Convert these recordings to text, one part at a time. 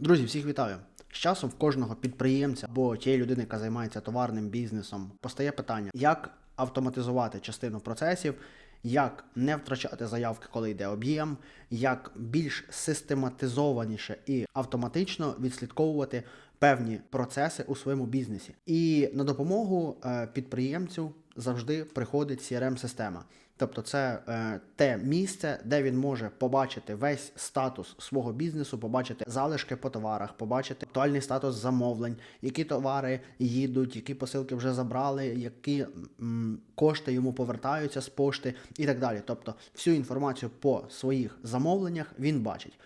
Друзі, всіх вітаю! З часом в кожного підприємця або тієї людини, яка займається товарним бізнесом, постає питання, як автоматизувати частину процесів, як не втрачати заявки, коли йде об'єм, як більш систематизованіше і автоматично відслідковувати певні процеси у своєму бізнесі. І на допомогу е, підприємцю завжди приходить CRM-система. Тобто це е, те місце, де він може побачити весь статус свого бізнесу, побачити залишки по товарах, побачити актуальний статус замовлень, які товари їдуть, які посилки вже забрали, які м, кошти йому повертаються з пошти і так далі. Тобто всю інформацію по своїх замовленнях він бачить.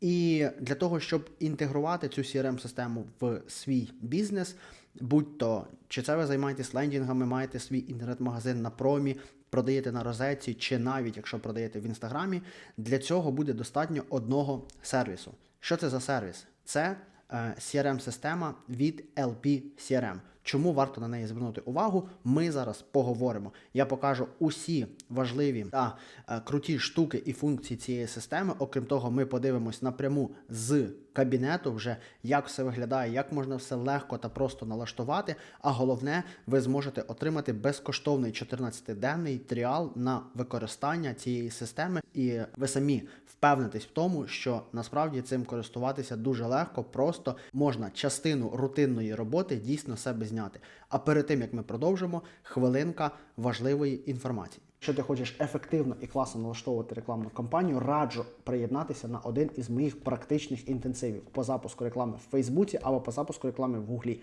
І для того, щоб інтегрувати цю CRM-систему в свій бізнес, будь-то чи це ви займаєтесь лендінгами, маєте свій інтернет-магазин на промі, продаєте на розетці, чи навіть якщо продаєте в інстаграмі, для цього буде достатньо одного сервісу. Що це за сервіс? Це е, CRM-система від LP CRM. Чому варто на неї звернути увагу? Ми зараз поговоримо. Я покажу усі важливі та е, круті штуки і функції цієї системи. Окрім того, ми подивимось напряму з кабінету, вже як все виглядає, як можна все легко та просто налаштувати. А головне, ви зможете отримати безкоштовний 14-денний тріал на використання цієї системи, і ви самі впевнитесь в тому, що насправді цим користуватися дуже легко, просто можна частину рутинної роботи дійсно себе зняти. А перед тим як ми продовжимо, хвилинка важливої інформації. Якщо ти хочеш ефективно і класно налаштовувати рекламну кампанію, раджу приєднатися на один із моїх практичних інтенсивів по запуску реклами в Фейсбуці або по запуску реклами в Гуглі,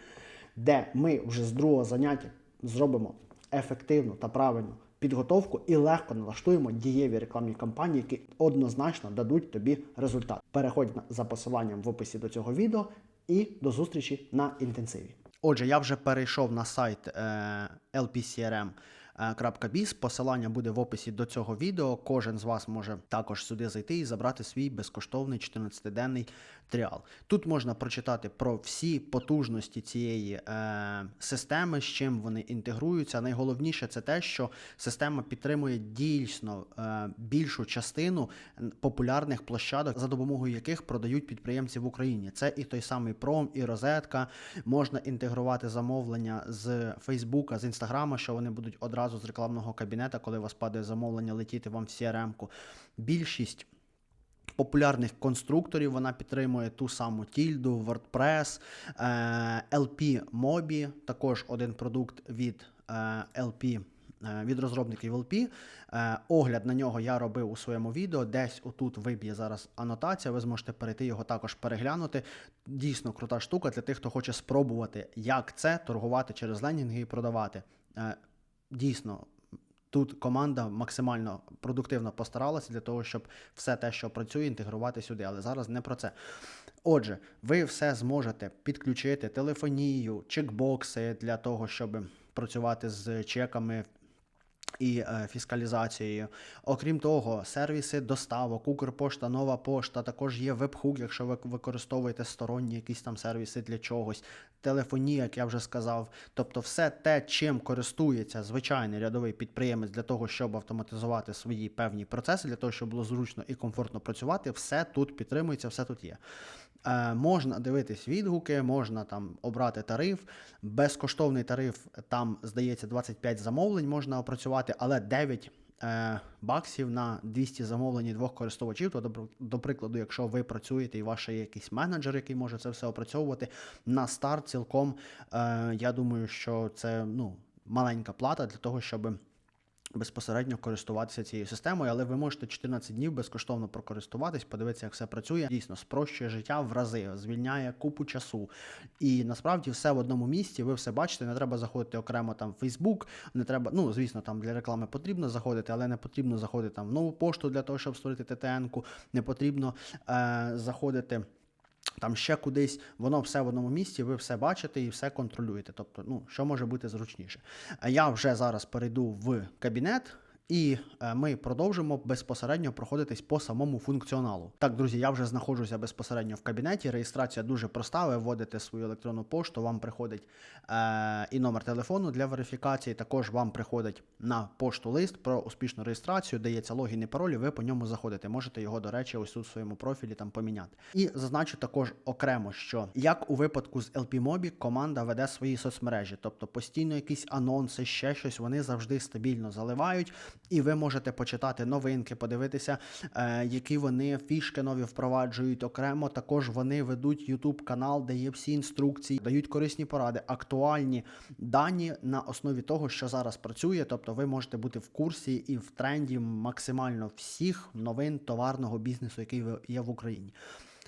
де ми вже з другого заняття зробимо ефективну та правильну підготовку і легко налаштуємо дієві рекламні кампанії, які однозначно дадуть тобі результат. Переходь за посиланням в описі до цього відео і до зустрічі на інтенсиві. Отже, я вже перейшов на сайт е, lpcrm.biz. Посилання буде в описі до цього відео. Кожен з вас може також сюди зайти і забрати свій безкоштовний 14-денний тріал. Тут можна прочитати про всі потужності цієї е, системи, з чим вони інтегруються. Найголовніше це те, що система підтримує дійсно е, більшу частину популярних площадок, за допомогою яких продають підприємці в Україні. Це і той самий пром, і розетка. Можна інтегрувати замовлення з Фейсбука, з Інстаграма, що вони будуть одразу з рекламного кабінета, коли у вас падає замовлення, летіти вам в CRM-ку. Більшість популярних конструкторів вона підтримує ту саму Тільду, WordPress, е, LP Mobi, також один продукт від е, LP. е, Від розробників LP. Е, Огляд на нього я робив у своєму відео. Десь отут виб'є зараз анотація. Ви зможете перейти його також переглянути. Дійсно крута штука для тих, хто хоче спробувати, як це торгувати через ленінги і продавати. Дійсно, Тут команда максимально продуктивно постаралася для того, щоб все те, що працює, інтегрувати сюди. Але зараз не про це. Отже, ви все зможете підключити телефонію, чекбокси для того, щоб працювати з чеками і е, фіскалізацією. Окрім того, сервіси доставок, Укрпошта, Нова пошта, також є вебхук, якщо ви використовуєте сторонні якісь там сервіси для чогось, телефонія, як я вже сказав. Тобто, все те, чим користується звичайний рядовий підприємець для того, щоб автоматизувати свої певні процеси, для того, щоб було зручно і комфортно працювати, все тут підтримується, все тут є. Е, можна дивитись відгуки, можна там обрати тариф. Безкоштовний тариф, там, здається, 25 замовлень можна опрацювати, але 9 е, баксів на 200 замовлень і двох користувачів. То, до, до прикладу, якщо ви працюєте і ваш є якийсь менеджер, який може це все опрацьовувати, на старт цілком, е, я думаю, що це ну, маленька плата для того, щоб безпосередньо користуватися цією системою, але ви можете 14 днів безкоштовно прокористуватись, подивитися, як все працює. Дійсно, спрощує життя в рази, звільняє купу часу. І насправді все в одному місці, ви все бачите, не треба заходити окремо там в Facebook, не треба, ну, звісно, там для реклами потрібно заходити, але не потрібно заходити там в нову пошту для того, щоб створити ТТН-ку, не потрібно е, заходити. Там ще кудись, воно все в одному місці, ви все бачите і все контролюєте. Тобто, ну, що може бути зручніше. А я вже зараз перейду в кабінет і е, ми продовжимо безпосередньо проходитись по самому функціоналу. Так, друзі, я вже знаходжуся безпосередньо в кабінеті. Реєстрація дуже проста. Ви вводите свою електронну пошту, вам приходить е, і номер телефону для верифікації. Також вам приходить на пошту лист про успішну реєстрацію, дається логін і пароль, і ви по ньому заходите. Можете його, до речі, ось тут в своєму профілі там поміняти. І зазначу також окремо, що як у випадку з LP Mobi, команда веде свої соцмережі, тобто постійно якісь анонси, ще щось, вони завжди стабільно заливають, і ви можете почитати новинки, подивитися, е, які вони фішки нові впроваджують окремо. Також вони ведуть YouTube канал, де є всі інструкції, дають корисні поради, актуальні дані на основі того, що зараз працює. Тобто, ви можете бути в курсі і в тренді максимально всіх новин товарного бізнесу, який є в Україні.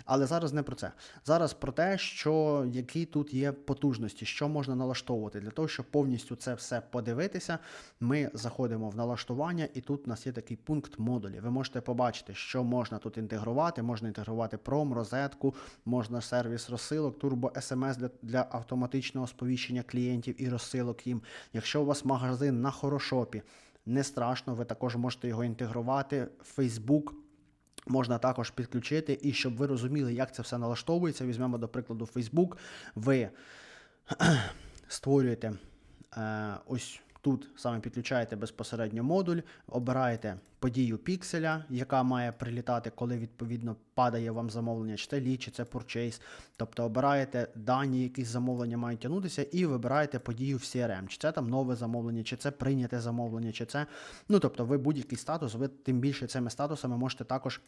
Але зараз не про це. Зараз про те, що які тут є потужності, що можна налаштовувати. Для того, щоб повністю це все подивитися, ми заходимо в налаштування, і тут у нас є такий пункт модулі. Ви можете побачити, що можна тут інтегрувати. Можна інтегрувати пром, розетку, можна сервіс розсилок, турбо SMS для, для автоматичного сповіщення клієнтів і розсилок їм. Якщо у вас магазин на хорошопі, не страшно, ви також можете його інтегрувати. Facebook Можна також підключити, і щоб ви розуміли, як це все налаштовується. Візьмемо, до прикладу, Facebook. Ви створюєте е, ось тут саме підключаєте безпосередньо модуль, обираєте подію пікселя, яка має прилітати, коли відповідно падає вам замовлення, чи це лід, чи це purchase. Тобто обираєте дані, які замовлення мають тягнутися, і вибираєте подію в CRM. Чи це там нове замовлення, чи це прийняте замовлення, чи це. Ну тобто, ви будь-який статус, ви тим більше цими статусами можете також.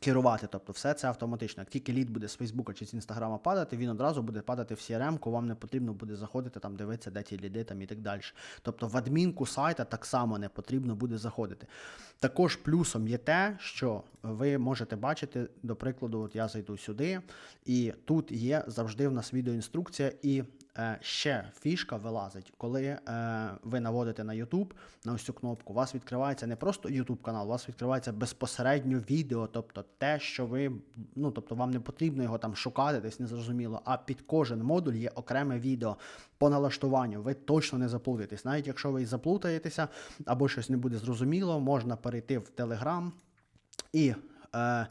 Керувати, тобто все це автоматично. Як тільки лід буде з Фейсбука чи з Інстаграма падати, він одразу буде падати в CRM-ку, вам не потрібно буде заходити там, дивитися, де ті ліди там і так далі. Тобто в адмінку сайта так само не потрібно буде заходити. Також плюсом є те, що ви можете бачити, до прикладу, от я зайду сюди, і тут є завжди в нас відеоінструкція і. Е, ще фішка вилазить, коли е, ви наводите на YouTube на ось цю кнопку, у вас відкривається не просто YouTube канал, у вас відкривається безпосередньо відео, тобто те, що ви, ну тобто вам не потрібно його там шукати, десь незрозуміло, а під кожен модуль є окреме відео по налаштуванню. Ви точно не заплутаєтесь. Навіть якщо ви заплутаєтеся або щось не буде зрозуміло, можна перейти в Telegram і. Е,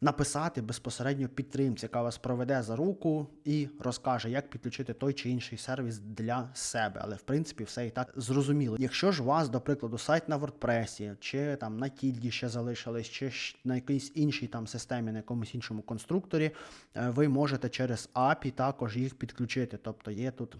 написати безпосередньо підтримці, яка вас проведе за руку і розкаже, як підключити той чи інший сервіс для себе. Але в принципі все і так зрозуміло. Якщо ж у вас, до прикладу, сайт на WordPress, чи там на Тільді ще залишились, чи на якійсь іншій там системі, на якомусь іншому конструкторі, е, ви можете через API також їх підключити. Тобто є тут.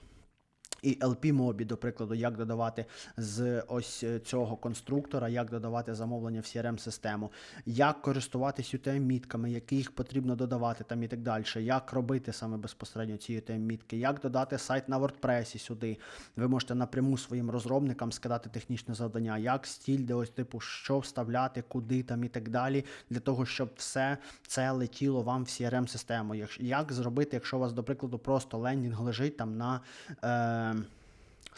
І LP Mobi, до прикладу, як додавати з ось цього конструктора, як додавати замовлення в CRM-систему, як користуватись UTM-мітками, які їх потрібно додавати там і так далі, як робити саме безпосередньо ці UTM-мітки, як додати сайт на WordPress сюди. Ви можете напряму своїм розробникам скидати технічне завдання, як стіль, де ось типу, що вставляти, куди там і так далі, для того, щоб все це летіло вам в CRM-систему. Як зробити, якщо у вас, до прикладу, просто лендінг лежить там на. Е,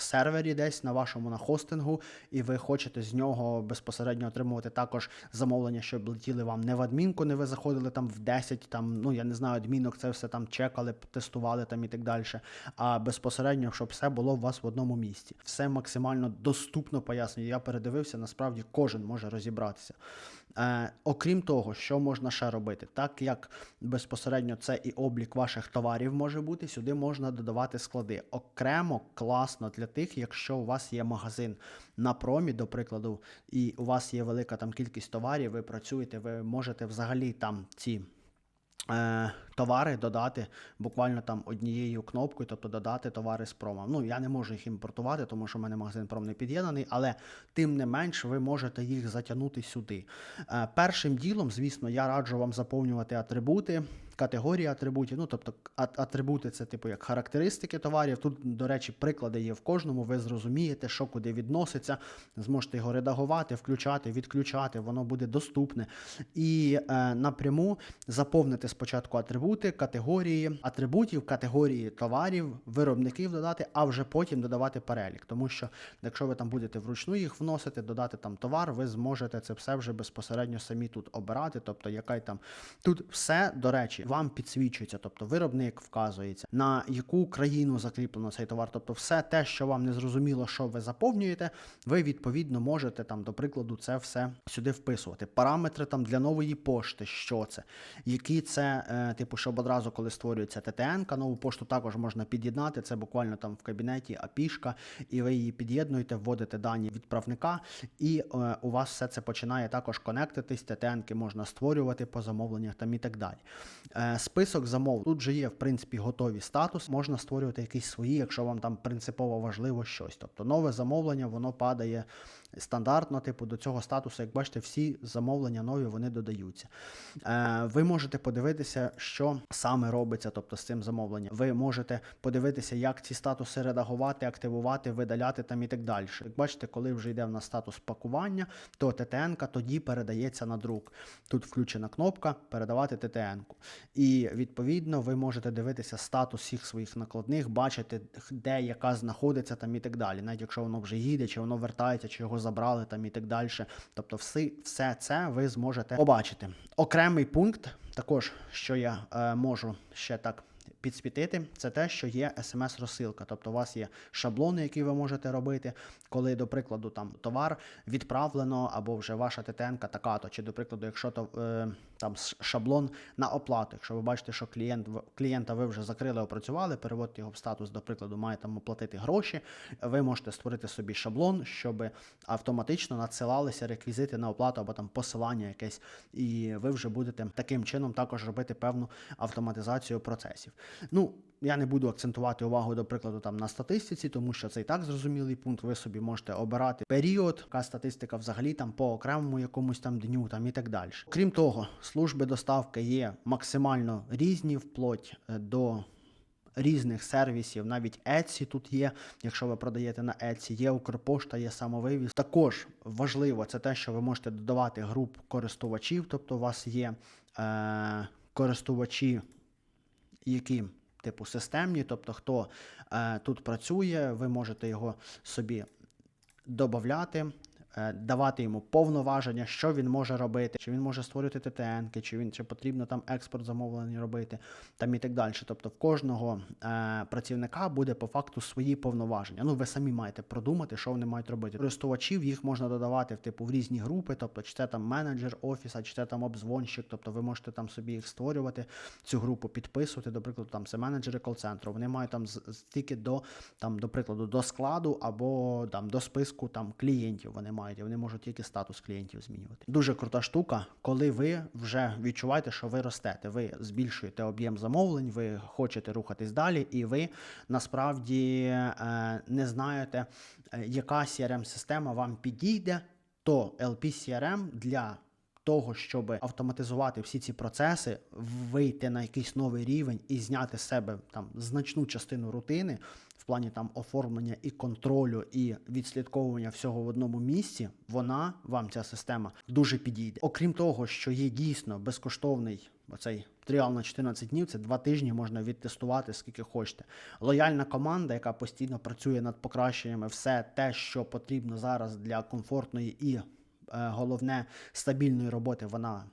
сервері десь на вашому на хостингу, і ви хочете з нього безпосередньо отримувати також замовлення, щоб летіли вам не в адмінку, не ви заходили там в 10, там, ну я не знаю, адмінок це все там чекали, тестували там і так далі. А безпосередньо, щоб все було у вас в одному місці. Все максимально доступно пояснюю. Я передивився, насправді кожен може розібратися. Е, окрім того, що можна ще робити, так як безпосередньо це і облік ваших товарів може бути, сюди можна додавати склади. Окремо класно для тих, якщо у вас є магазин на промі, до прикладу, і у вас є велика там кількість товарів, ви працюєте, ви можете взагалі там ці. Е, товари додати буквально там однією кнопкою, тобто додати товари з промо. Ну я не можу їх імпортувати, тому що в мене магазин пром не під'єднаний, але тим не менш ви можете їх затягнути сюди. Е, першим ділом, звісно, я раджу вам заповнювати атрибути. Категорії атрибутів, ну тобто атрибути це типу як характеристики товарів. Тут, до речі, приклади є в кожному. Ви зрозумієте, що куди відноситься, зможете його редагувати, включати, відключати, воно буде доступне. І е, напряму заповнити спочатку атрибути атрибути, категорії атрибутів, категорії товарів, виробників додати, а вже потім додавати перелік. Тому що якщо ви там будете вручну їх вносити, додати там товар, ви зможете це все вже безпосередньо самі тут обирати. Тобто, яка й там тут все до речі, вам підсвічується, тобто виробник вказується, на яку країну закріплено цей товар. Тобто, все те, що вам не зрозуміло, що ви заповнюєте, ви відповідно можете там, до прикладу, це все сюди вписувати. Параметри там для нової пошти, що це, які це, е, типу, щоб одразу, коли створюється ТТН, нову пошту також можна під'єднати. Це буквально там в кабінеті апішка, і ви її під'єднуєте, вводите дані відправника, і е, у вас все це починає також конектитись. ТТНки можна створювати по замовленнях там і так далі. Е, список замов тут же є, в принципі, готові статус. Можна створювати якісь свої, якщо вам там принципово важливо щось. Тобто нове замовлення, воно падає стандартно, типу, до цього статусу, як бачите, всі замовлення нові вони додаються. Е, ви можете подивитися, що саме робиться, тобто з цим замовленням. Ви можете подивитися, як ці статуси редагувати, активувати, видаляти там і так далі. Як бачите, коли вже йде в нас статус пакування, то ТТН тоді передається на друк. Тут включена кнопка передавати ТТН. І відповідно ви можете дивитися статус всіх своїх накладних, бачити, де яка знаходиться там і так далі. Навіть якщо воно вже їде, чи воно вертається, чи його забрали там і так далі. Тобто, все, все це ви зможете побачити. Окремий пункт, також що я е, можу ще так. Підсвітити це те, що є смс-розсилка. Тобто у вас є шаблони, які ви можете робити, коли, до прикладу, там товар відправлено, або вже ваша ТТН така-то, чи, до прикладу, якщо то е, там шаблон на оплату. Якщо ви бачите, що клієнт клієнта ви вже закрили, опрацювали, переводите його в статус, до прикладу, має там оплатити гроші. Ви можете створити собі шаблон, щоб автоматично надсилалися реквізити на оплату або там посилання якесь, і ви вже будете таким чином також робити певну автоматизацію процесів. Ну, я не буду акцентувати увагу, до прикладу, там на статистиці, тому що це і так зрозумілий пункт. Ви собі можете обирати період, яка статистика взагалі там по окремому якомусь там дню, там і так далі. Крім того, служби доставки є максимально різні, вплоть е, до різних сервісів, навіть Etsy тут є. Якщо ви продаєте на Etsy, є Укрпошта, є самовивіз. Також важливо це те, що ви можете додавати груп користувачів, тобто у вас є е, користувачі, які типу системні, тобто хто е, тут працює, ви можете його собі додати. Е, Давати йому повноваження, що він може робити, чи він може створювати ТТНки, чи він чи потрібно там експорт замовлення робити, там і так далі. Тобто в кожного е, працівника буде по факту свої повноваження. Ну, ви самі маєте продумати, що вони мають робити. Користувачів їх можна додавати в типу в різні групи, тобто чи це там менеджер офіса, чи це там обзвонщик, тобто ви можете там собі їх створювати, цю групу підписувати. До прикладу, там це менеджери кол-центру. Вони мають там з- до там, до прикладу, до складу або там до списку там клієнтів. Вони мають, і вони можуть тільки статус клієнтів змінювати. Дуже крута штука, коли ви вже відчуваєте, що ви ростете, ви збільшуєте об'єм замовлень, ви хочете рухатись далі, і ви насправді е, не знаєте, е, яка CRM-система вам підійде, то LP CRM для того, щоб автоматизувати всі ці процеси, вийти на якийсь новий рівень і зняти з себе там значну частину рутини плані там оформлення і контролю, і відслідковування всього в одному місці, вона вам ця система дуже підійде. Окрім того, що є дійсно безкоштовний оцей тріал на 14 днів, це два тижні можна відтестувати скільки хочете. Лояльна команда, яка постійно працює над покращеннями, все те, що потрібно зараз для комфортної і е, головне стабільної роботи, вона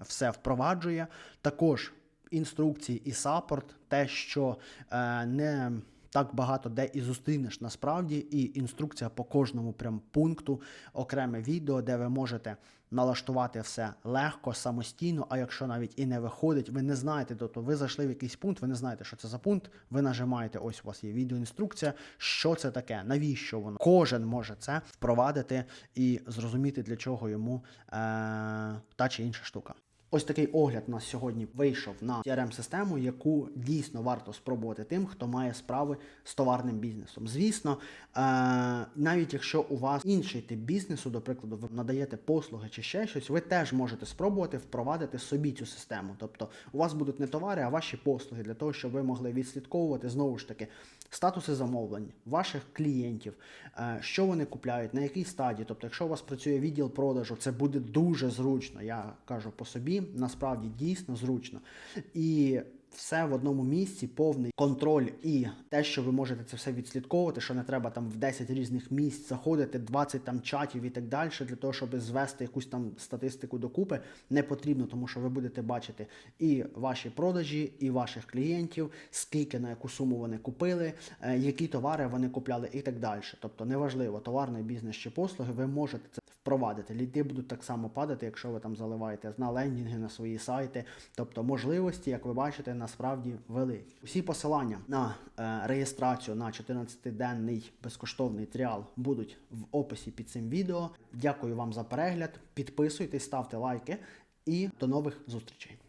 все впроваджує. Також інструкції і саппорт, те, що е, не так багато де і зустрінеш насправді, і інструкція по кожному прям пункту, окреме відео, де ви можете налаштувати все легко, самостійно. А якщо навіть і не виходить, ви не знаєте, тобто ви зайшли в якийсь пункт, ви не знаєте, що це за пункт. Ви нажимаєте, ось у вас є відеоінструкція, що це таке, навіщо воно. Кожен може це впровадити і зрозуміти, для чого йому е- та чи інша штука. Ось такий огляд у нас сьогодні вийшов на CRM-систему, яку дійсно варто спробувати тим, хто має справи з товарним бізнесом. Звісно, е- навіть якщо у вас інший тип бізнесу, до прикладу, ви надаєте послуги чи ще щось, ви теж можете спробувати впровадити собі цю систему. Тобто у вас будуть не товари, а ваші послуги для того, щоб ви могли відслідковувати знову ж таки статуси замовлень, ваших клієнтів, е, що вони купляють, на якій стадії. Тобто, якщо у вас працює відділ продажу, це буде дуже зручно. Я кажу по собі. Насправді дійсно зручно. І все в одному місці, повний контроль і те, що ви можете це все відслідковувати, що не треба там в 10 різних місць заходити, 20 там чатів і так далі, для того, щоб звести якусь там статистику докупи, не потрібно, тому що ви будете бачити і ваші продажі, і ваших клієнтів, скільки на яку суму вони купили, е, які товари вони купляли і так далі. Тобто, неважливо, товарний бізнес чи послуги, ви можете це впровадити. Ліди будуть так само падати, якщо ви там заливаєте на лендінги, на свої сайти. Тобто можливості, як ви бачите, насправді великі. Усі посилання на е, реєстрацію на 14-денний безкоштовний тріал будуть в описі під цим відео. Дякую вам за перегляд. Підписуйтесь, ставте лайки і до нових зустрічей.